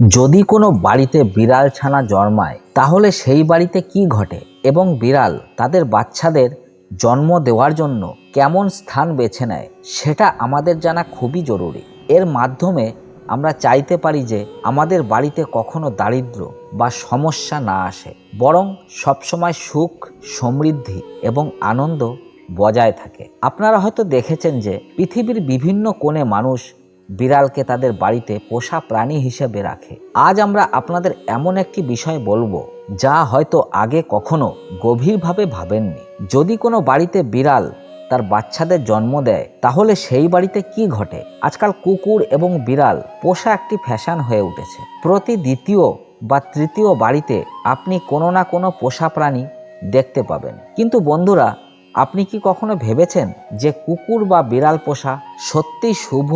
যদি কোনো বাড়িতে বিড়াল ছানা জন্মায়, তাহলে সেই বাড়িতে কি ঘটে এবং বিড়াল তাদের বাচ্চাদের জন্ম দেওয়ার জন্য কেমন স্থান বেছে নেয়, সেটা আমাদের জানা খুবই জরুরি। এর মাধ্যমে আমরা চাইতে পারি যে আমাদের বাড়িতে কখনো দারিদ্র বা সমস্যা না আসে, বরং সবসময় সুখ, সমৃদ্ধি এবং আনন্দ বজায় থাকে। আপনারা হয়তো দেখেছেন যে পৃথিবীর বিভিন্ন কোণে মানুষ বিড়ালকে তাদের বাড়িতে পোষা প্রাণী হিসেবে রাখে। আজ আমরা আপনাদের এমন একটি বিষয় বলব, যা হয়তো আগে কখনো গভীরভাবে ভাবেননি। যদি কোনো বাড়িতে বিড়াল তার বাচ্চাদের জন্ম দেয়, তাহলে সেই বাড়িতে কি ঘটে? আজকাল কুকুর এবং বিড়াল পোষা একটি ফ্যাশন হয়ে উঠেছে। প্রতি দ্বিতীয় বা তৃতীয় বাড়িতে আপনি কোনো না কোনো পোষা প্রাণী দেখতে পাবেন। কিন্তু বন্ধুরা, আপনি কি কখনো ভেবেছেন যে কুকুর বা বিড়াল পোষা সত্যি শুভ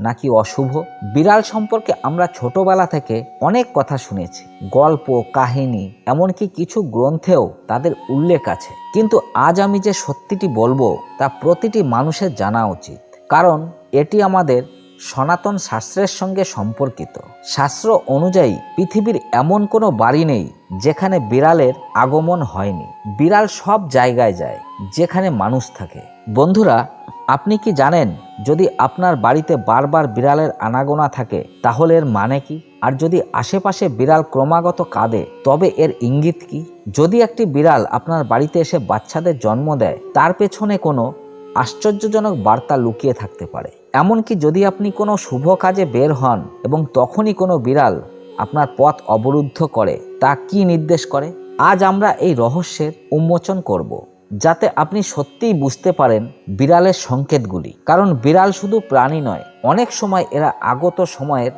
নাকি অশুভ? বিড়াল সম্পর্কে আমরা ছোটবেলা থেকে অনেক কথা শুনেছি। গল্প, কাহিনী, এমনকি কিছু গ্রন্থেও তাদের উল্লেখ আছে। কিন্তু আজ আমি যে সত্যিটি বলব, তা প্রতিটি মানুষের জানা উচিত। কারণ এটি আমাদের সনাতন শাস্ত্রের সঙ্গে সম্পর্কিত। শাস্ত্র অনুযায়ী পৃথিবীর এমন কোনো বাড়ি নেই, যেখানে বিড়ালের আগমন হয়নি। বিড়াল সব জায়গায় যায়, যেখানে মানুষ থাকে। বন্ধুরা আপনি কি জানেন, যদি আপনার বাড়িতে বারবার বিড়ালের আনাগোনা থাকে, তাহলে এর মানে কি? আর যদি আশেপাশে বিড়াল ক্রমাগত কাঁদে, তবে এর ইঙ্গিত কি? যদি একটি বিড়াল আপনার বাড়িতে এসে বাচ্চাদের জন্ম দেয়, তার পেছনে কোনো আশ্চর্যজনক বার্তা লুকিয়ে থাকতে পারে। এমনকি যদি আপনি কোনো শুভ কাজে বের হন এবং তখনই কোনো বিড়াল আপনার পথ অবরুদ্ধ করে, তা কি নির্দেশ করে? আজ আমরা এই রহস্যের উন্মোচন করব। যাতে আপনি সত্যিই বুঝতে পারেন বিড়ালের সংকেতগুলি। কারণ বিড়াল শুধু প্রাণী নয়, অনেক সময় এরা আগত সময়ের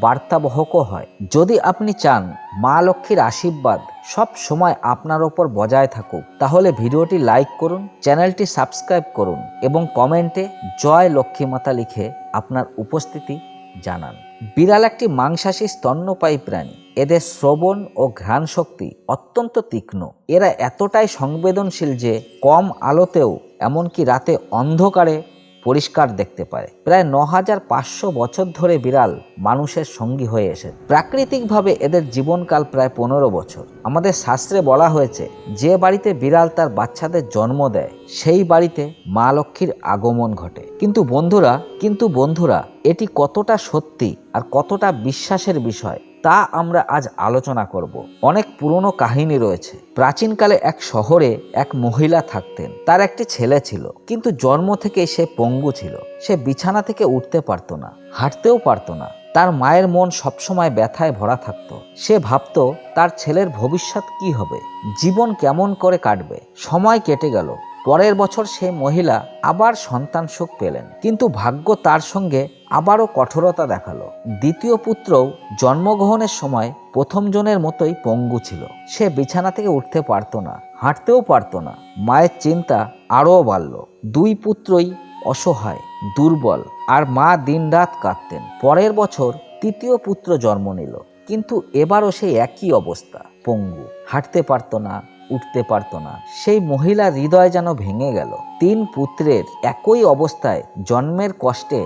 বার্তাবহকও হয়। যদি আপনি চান মা লক্ষ্মীর আশীর্বাদ সব সময় আপনার ওপর বজায় থাকুক, তাহলে ভিডিওটি লাইক করুন, চ্যানেলটি সাবস্ক্রাইব করুন এবং কমেন্টে জয় লক্ষ্মী মাতা লিখে আপনার উপস্থিতি জানান। বিড়াল একটি মাংসাশী স্তন্যপায়ী প্রাণী। এদের শ্রবণ ও ঘ্রাণ শক্তি অত্যন্ত তীক্ষ্ণ। এরা এতটাই সংবেদনশীল যে কম আলোতেও এমনকি রাতে অন্ধকারে পরিষ্কার দেখতে পারে। প্রায় ন হাজার পাঁচশো বছর ধরে বিড়াল মানুষের সঙ্গী হয়ে এসে। প্রাকৃতিকভাবে এদের জীবনকাল প্রায় পনেরো বছর। আমাদের শাস্ত্রে বলা হয়েছে, যে বাড়িতে বিড়াল তার বাচ্চাদের জন্ম দেয়, সেই বাড়িতে মা লক্ষ্মীর আগমন ঘটে। কিন্তু বন্ধুরা কিন্তু বন্ধুরা, এটি কতটা সত্যি আর কতটা বিশ্বাসের বিষয় তা আমরা আজ আলোচনা করব। অনেক পুরনো কাহিনী রয়েছে। প্রাচীনকালে এক শহরে এক মহিলা থাকতেন। তার একটি ছেলে ছিল। কিন্তু জন্ম থেকে সে পঙ্গু ছিল। সে বিছানা থেকে উঠতে পারতো না, হাঁটতেও পারতো না। তার মায়ের মন সবসময় ব্যথায় ভরা থাকতো। সে ভাবতো, তার ছেলের ভবিষ্যৎ কি হবে? জীবন কেমন করে কাটবে? সময় কেটে গেল। পরের বছর সে মহিলা আবার সন্তান সুখ পেলেন। কিন্তু ভাগ্য তার সঙ্গে আবারও কঠোরতা দেখাল। দ্বিতীয় পুত্রও জন্মগ্রহণের সময় প্রথম জনের মতোই পঙ্গু ছিল। সে বিছানা থেকে উঠতে পারতো না, হাঁটতেও পারতো না। মায়ের চিন্তা আরও বাড়ল। দুই পুত্রই অসহায়, দুর্বল আর মা দিনরাত কাঁদতেন। পরের বছর তৃতীয় পুত্র জন্ম নিল, কিন্তু এবারও সেই একই অবস্থা, পঙ্গু। হাঁটতে পারতো না, উঠতে পারতো না। সেই মহিলার হৃদয় যেন ভেঙে গেল। তিন পুত্রের একই অবস্থায় জন্মের কষ্টে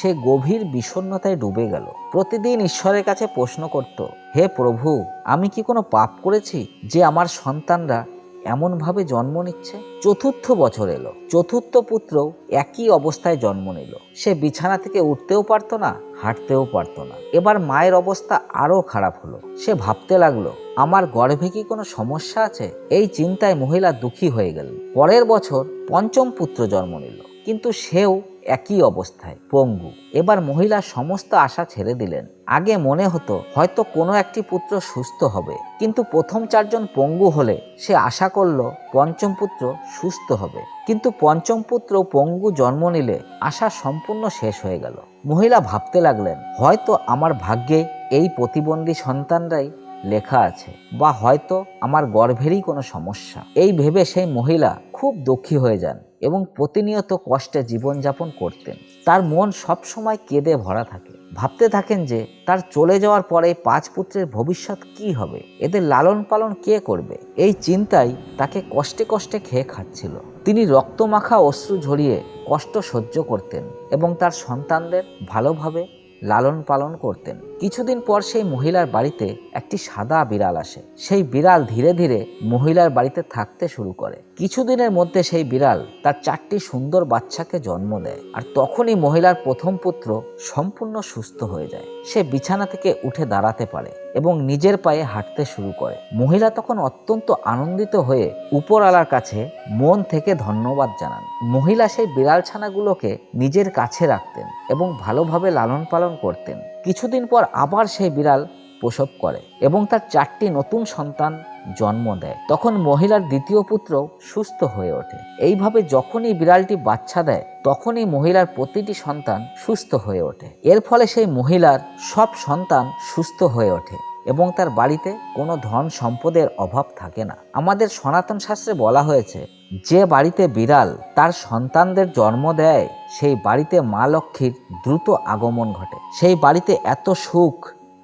সে গভীর বিষণ্ণতায় ডুবে গেল। প্রতিদিন ঈশ্বরের কাছে প্রশ্ন করত, হে প্রভু, আমি কি কোনো পাপ করেছি যে আমার সন্তানরা এমনভাবে জন্ম নিচ্ছে? চতুর্থ বছর এলো। চতুর্থ পুত্র একই অবস্থায় জন্ম নিল। সে বিছানা থেকে উঠতেও পারতো না, হাঁটতেও পারতো না। এবার মায়ের অবস্থা আরও খারাপ হলো। সে ভাবতে লাগল, আমার গর্ভে কি কোনো সমস্যা আছে? এই চিন্তায় মহিলা দুঃখী হয়ে গেল পরের বছর পঞ্চম পুত্র জন্ম নিল। কিন্তু সেও একই অবস্থায়, পঙ্গু। এবার মহিলা সমস্ত আশা ছেড়ে দিলেন। আগে মনে হতো, হয়তো কোনো একটি পুত্র সুস্থ হবে। কিন্তু প্রথম চারজন পঙ্গু হলে সে আশা করল পঞ্চম পুত্র সুস্থ হবে। কিন্তু পঞ্চম পুত্র পঙ্গু জন্ম নিলে আশা সম্পূর্ণ শেষ হয়ে গেল। মহিলা ভাবতে লাগলেন, হয়তো আমার ভাগ্যে এই প্রতিবন্ধী সন্তানরাই লেখা আছে, বা হয়তো আমার গর্ভেরই কোনো সমস্যা। এই ভেবে সেই মহিলা খুব দুঃখী হয়ে যান এবং প্রতিনিয়ত কষ্টে জীবনযাপন করতেন। তার মন সবসময় কেঁদে ভরা থাকে। ভাবতে থাকেন যে, তার চলে যাওয়ার পরে পাঁচ পুত্রের ভবিষ্যৎ কি হবে? এদের লালন পালন কে করবে? এই চিন্তাই তাকে কষ্টে কষ্টে খেয়ে খাচ্ছিল। তিনি রক্তমাখা অশ্রু ঝরিয়ে কষ্ট সহ্য করতেন এবং তার সন্তানদের ভালোভাবে লালন পালন করতেন। কিছুদিন পর সেই মহিলার বাড়িতে একটি সাদা বিড়াল আসে। সেই বিড়াল ধীরে ধীরে মহিলার বাড়িতে থাকতে শুরু করে। কিছুদিনের মধ্যে সেই বিড়াল তার চারটি সুন্দর বাচ্চাকে জন্ম দেয় আর তখনই মহিলার প্রথম পুত্র সম্পূর্ণ সুস্থ হয়ে যায়। সে বিছানা থেকে উঠে দাঁড়াতে পারে এবং নিজের পায়ে হাঁটতে শুরু করে। মহিলা তখন অত্যন্ত আনন্দিত হয়ে উপরওয়ালার কাছে মন থেকে ধন্যবাদ জানান। মহিলা সেই বিড়াল ছানাগুলোকে নিজের কাছে রাখতেন এবং ভালোভাবে লালন পালন করতেন। কিছুদিন পর আবার সেই বিড়াল প্রসব করে এবং তার চারটি নতুন সন্তান জন্ম দেয়। তখন মহিলার দ্বিতীয় পুত্র সুস্থ হয়ে ওঠে। এইভাবে যখনই বিড়ালটি বাচ্চা দেয়, তখনই মহিলার প্রতিটি সন্তান সুস্থ হয়ে ওঠে। এর ফলে সেই মহিলার সব সন্তান সুস্থ হয়ে ওঠে এবং তার বাড়িতে কোনো ধন সম্পদের অভাব থাকে না। আমাদের সনাতন শাস্ত্রে বলা হয়েছে যে বাড়িতে বিড়াল তার সন্তানদের জন্ম দেয়, সেই বাড়িতে মা লক্ষ্মীর দ্রুত আগমন ঘটে। সেই বাড়িতে এত সুখ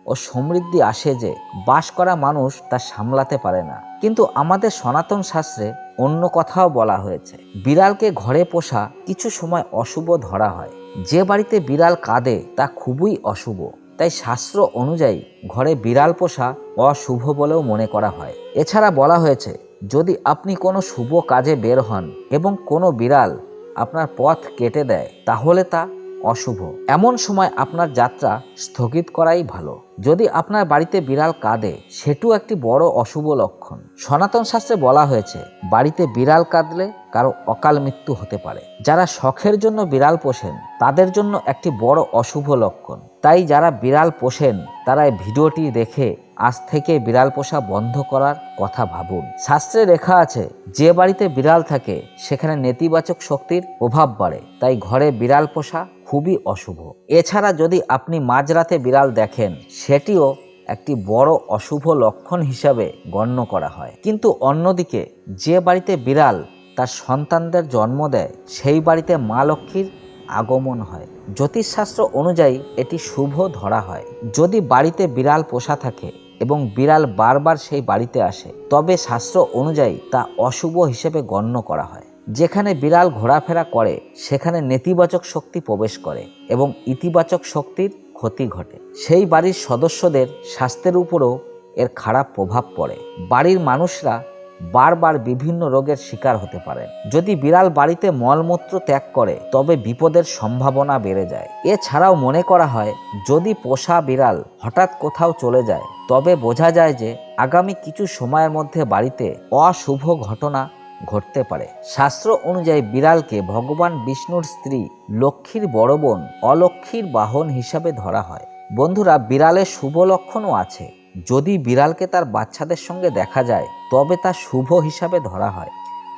ও সমৃদ্ধি আসে যে বাস করা মানুষ তা সামলাতে পারে না। কিন্তু আমাদের সনাতন শাস্ত্রে অন্য কথাও বলা হয়েছে, বিড়ালকে ঘরে পোষা কিছু সময় অশুভ ধরা হয়। যে বাড়িতে বিড়াল কাঁদে তা খুবই অশুভ, তাই শাস্ত্র অনুযায়ী ঘরে বিড়াল পোষা অশুভ বলেও মনে করা হয়। এছাড়া বলা হয়েছে যদি আপনি কোনো শুভ কাজে বের হন এবং কোনো বিড়াল আপনার পথ কেটে দেয়, তাহলে তা অশুভ। এমন সময় আপনার যাত্রা স্থগিত করাই ভালো। যদি আপনার বাড়িতে বিড়াল কাঁদে, সেটিও একটি বড় অশুভ লক্ষণ। সনাতন শাস্ত্রে বলা হয়েছে, বাড়িতে বিড়াল কাঁদলে কারও অকাল মৃত্যু হতে পারে। যারা শখের জন্য বিড়াল পোষেন, তাদের জন্য একটি বড় অশুভ লক্ষণ। তাই যারা বিড়াল পোষেন, তারা ভিডিওটি দেখে আজ থেকে বিড়াল পোষা বন্ধ করার কথা ভাবুন। শাস্ত্রে লেখা আছে, যে বাড়িতে বিড়াল থাকে, সেখানে নেতিবাচক শক্তির প্রভাব বাড়ে। তাই ঘরে বিড়াল পোষা খুবই অশুভ। এছাড়া যদি আপনি মাঝরাতে বিড়াল দেখেন, সেটিও একটি বড় অশুভ লক্ষণ হিসাবে গণ্য করা হয়। কিন্তু অন্যদিকে, যে বাড়িতে বিড়াল তার সন্তানদের জন্ম দেয়, সেই বাড়িতে মা লক্ষ্মীর আগমন হয়। জ্যোতিষশাস্ত্র অনুযায়ী এটি শুভ ধরা হয়। যদি বাড়িতে বিড়াল পোষা থাকে এবং বিড়াল বারবার সেই বাড়িতে আসে। তবে শাস্ত্র অনুযায়ী তা অশুভ হিসেবে গণ্য করা হয়। যেখানে বিড়াল ঘোরাফেরা করে, সেখানে নেতিবাচক শক্তি প্রবেশ করে এবং ইতিবাচক শক্তির ক্ষতি ঘটে। সেই বাড়ির সদস্যদের স্বাস্থ্যের উপরও এর খারাপ প্রভাব পড়ে। বাড়ির মানুষরা বারবার বিভিন্ন রোগের শিকার হতে পারে। যদি বিড়াল বাড়িতে মলমূত্র ত্যাগ করে, তবে বিপদের সম্ভাবনা বেড়ে যায়। এছাড়াও মনে করা হয়, যদি পোষা বিড়াল হঠাৎ কোথাও চলে যায়, তবে বোঝা যায় যে আগামী কিছু সময়ের মধ্যে বাড়িতে অশুভ ঘটনা ঘটতে পারে। শাস্ত্র অনুযায়ী বিড়ালকে ভগবান বিষ্ণুর স্ত্রী লক্ষ্মীর বড় বোন, অলক্ষ্মীর বাহন হিসাবে ধরা হয়। বন্ধুরা, বিড়ালের শুভ লক্ষণও আছে। যদি বিড়ালকে তার বাচ্চাদের সঙ্গে দেখা যায়, তবে তা শুভ হিসাবে ধরা হয়।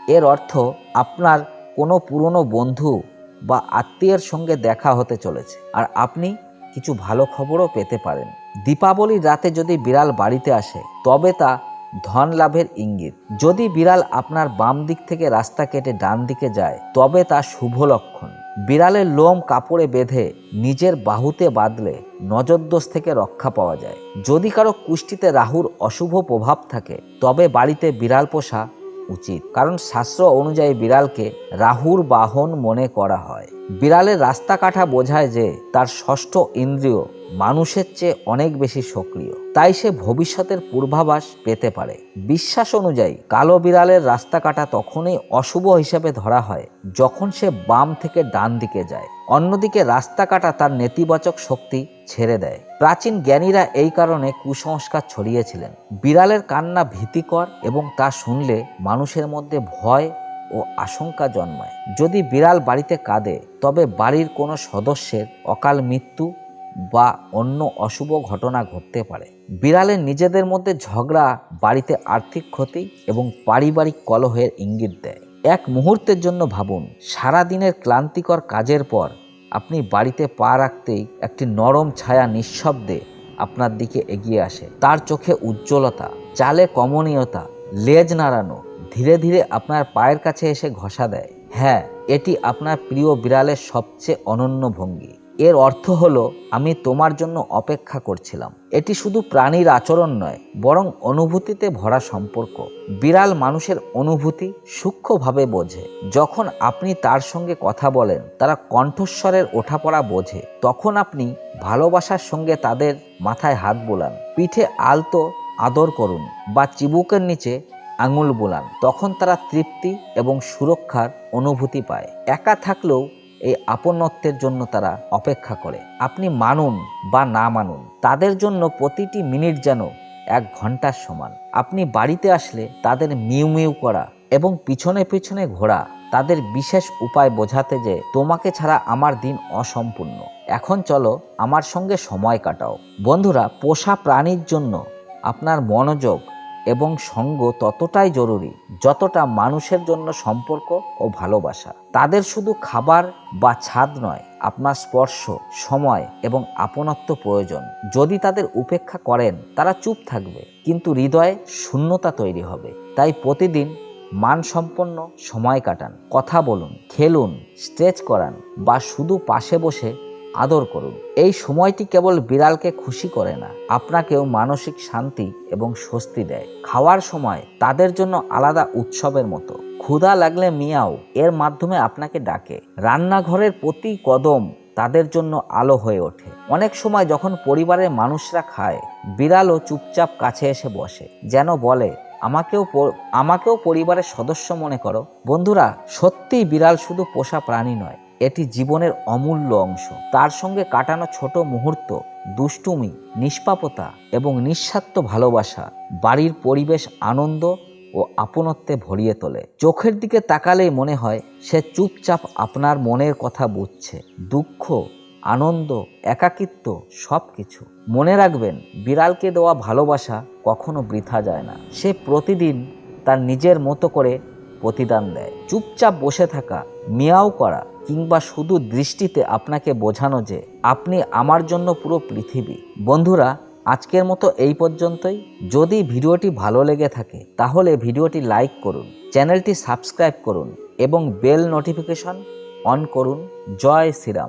এর অর্থ, আপনার কোনো পুরনো বন্ধু বা আত্মীয়ের সঙ্গে দেখা হতে চলেছে, আর আপনি কিছু ভালো খবরও পেতে পারেন। দীপাবলির রাতে যদি বিড়াল বাড়িতে আসে, তবে তা ধন লাভের ইঙ্গিত। যদি বিড়াল আপনার বাম দিক থেকে রাস্তা কেটে ডান দিকে যায়, তবে তা শুভ লক্ষণ। বিড়ালের লোম কাপড়ে বেঁধে নিজের বাহুতে বাঁধলে নজরদোষ থেকে রক্ষা পাওয়া যায়। যদি কারও কুষ্টিতে রাহুর অশুভ প্রভাব থাকে, তবে বাড়িতে বিড়াল পোষা উচিত। কারণ শাস্ত্র অনুযায়ী বিড়ালকে রাহুর বাহন মনে করা হয়। বিড়ালের রাস্তা কাটা বোঝায় যে তার ষষ্ঠ ইন্দ্রিয় মানুষের চেয়ে অনেক বেশি সক্রিয়। তাই সে ভবিষ্যতের পূর্বাভাস পেতে পারে। বিশ্বাস অনুযায়ী, কালো বিড়ালের রাস্তা কাটা তখনই অশুভ হিসেবে ধরা হয় যখন সে বাম থেকে ডান দিকে যায়। অন্যদিকে রাস্তা কাটা তার নেতিবাচক শক্তি ছেড়ে দেয়। প্রাচীন জ্ঞানীরা এই কারণে কুসংস্কার ছড়িয়েছিলেন। বিড়ালের কান্না ভীতিকর এবং তা শুনলে মানুষের মধ্যে ভয় ও আশঙ্কা জন্মায়। যদি বিড়াল বাড়িতে কাঁদে, তবে বাড়ির কোনো সদস্যের অকাল মৃত্যু বা অন্য অশুভ ঘটনা ঘটতে পারে। বিড়ালের নিজেদের মধ্যে ঝগড়া বাড়িতে আর্থিক ক্ষতি এবং পারিবারিক কলহের ইঙ্গিত দেয়। এক মুহূর্তের জন্য ভাবুন সারা দিনের ক্লান্তিকর কাজের পর আপনি বাড়িতে পা রাখতেই একটি নরম ছায়া নিঃশব্দে আপনার দিকে এগিয়ে আসে। তার চোখে উজ্জ্বলতা, চালে কমনীয়তা, লেজ নাড়ানো ধীরে ধীরে আপনার পায়ের কাছে এসে ঘষা দেয়। হ্যাঁ এটি আপনার প্রিয় বিড়ালের সবচেয়ে অনন্য ভঙ্গি। এর অর্থ হলো, আমি তোমার জন্য অপেক্ষা করছিলাম। এটি শুধু প্রাণীর আচরণ নয়, বরং অনুভূতিতে ভরা সম্পর্ক। বিড়াল মানুষের অনুভূতি সূক্ষ্মভাবে বোঝে। যখন আপনি তার সঙ্গে কথা বলেন, তারা কণ্ঠস্বরের ওঠাপড়া বোঝে। তখন আপনি ভালোবাসার সঙ্গে তাদের মাথায় হাত বোলান। পিঠে আলতো আদর করুন বা চিবুকের নিচে আঙুল বোলান। তখন তারা তৃপ্তি এবং সুরক্ষার অনুভূতি পায়। একা থাকলেও এই আপনত্বের জন্য তারা অপেক্ষা করে। আপনি মানুন বা না মানুন, তাদের জন্য প্রতিটি মিনিট যেন এক ঘণ্টার সমান। আপনি বাড়িতে আসলে তাদের মিউ মিউ করা এবং পিছনে পিছনে ঘোরা তাদের বিশেষ উপায় বোঝাতে যে তোমাকে ছাড়া আমার দিন অসম্পূর্ণ। এখন চলো আমার সঙ্গে সময় কাটাও। বন্ধুরা, পোষা প্রাণীর জন্য আপনার মনোযোগ এবং সঙ্গ ততটাই জরুরি যতটা মানুষের জন্য সম্পর্ক ও ভালোবাসা। তাদের শুধু খাবার বা ছাদ নয়, আপনার স্পর্শ, সময় এবং আপনত্ব প্রয়োজন। যদি তাদের উপেক্ষা করেন, তারা চুপ থাকবে, কিন্তু হৃদয়ে শূন্যতা তৈরি হবে। তাই প্রতিদিন মানসম্পন্ন সময় কাটান, কথা বলুন, খেলুন, স্ট্রেচ করান বা শুধু পাশে বসে আদর করুন। এই সময়টি কেবল বিড়ালকে খুশি করে না, আপনাকেও মানসিক শান্তি এবং স্বস্তি দেয়। খাওয়ার সময় তাদের জন্য আলাদা উৎসবের মতো। ক্ষুধা লাগলে মিয়াও, এর মাধ্যমে আপনাকে ডাকে। রান্নাঘরের প্রতি কদম তাদের জন্য আলো হয়ে ওঠে। অনেক সময় যখন পরিবারের মানুষরা খায়, বিড়ালও চুপচাপ কাছে এসে বসে, যেন বলে, আমাকেও আমাকেও পরিবারের সদস্য মনে করো। বন্ধুরা, সত্যিই বিড়াল শুধু পোষা প্রাণী নয় এটি জীবনের অমূল্য অংশ। তার সঙ্গে কাটানো ছোট মুহূর্ত, দুষ্টুমি, নিষ্পাপতা এবং নিঃস্বার্থ ভালোবাসা বাড়ির পরিবেশ আনন্দ ও আপনত্বে ভরিয়ে তোলে। চোখের দিকে তাকালেই মনে হয় সে চুপচাপ আপনার মনের কথা বুঝছে। দুঃখ, আনন্দ, একাকিত্ব সব কিছু মনে রাখবেন, বিড়ালকে দেওয়া ভালোবাসা কখনো বৃথা যায় না। সে প্রতিদিন তার নিজের মতো করে প্রতিদান দেয়। চুপচাপ বসে থাকা, মিয়াও করা, কিংবা শুধু দৃষ্টিতে আপনাকে বোঝানো যে আপনি আমার জন্য পুরো পৃথিবী। বন্ধুরা, আজকের মতো এই পর্যন্তই। যদি ভিডিওটি ভালো লেগে থাকে, তাহলে ভিডিওটি লাইক করুন, চ্যানেলটি সাবস্ক্রাইব করুন, এবং বেল নোটিফিকেশন অন করুন। জয় শ্রীরাম।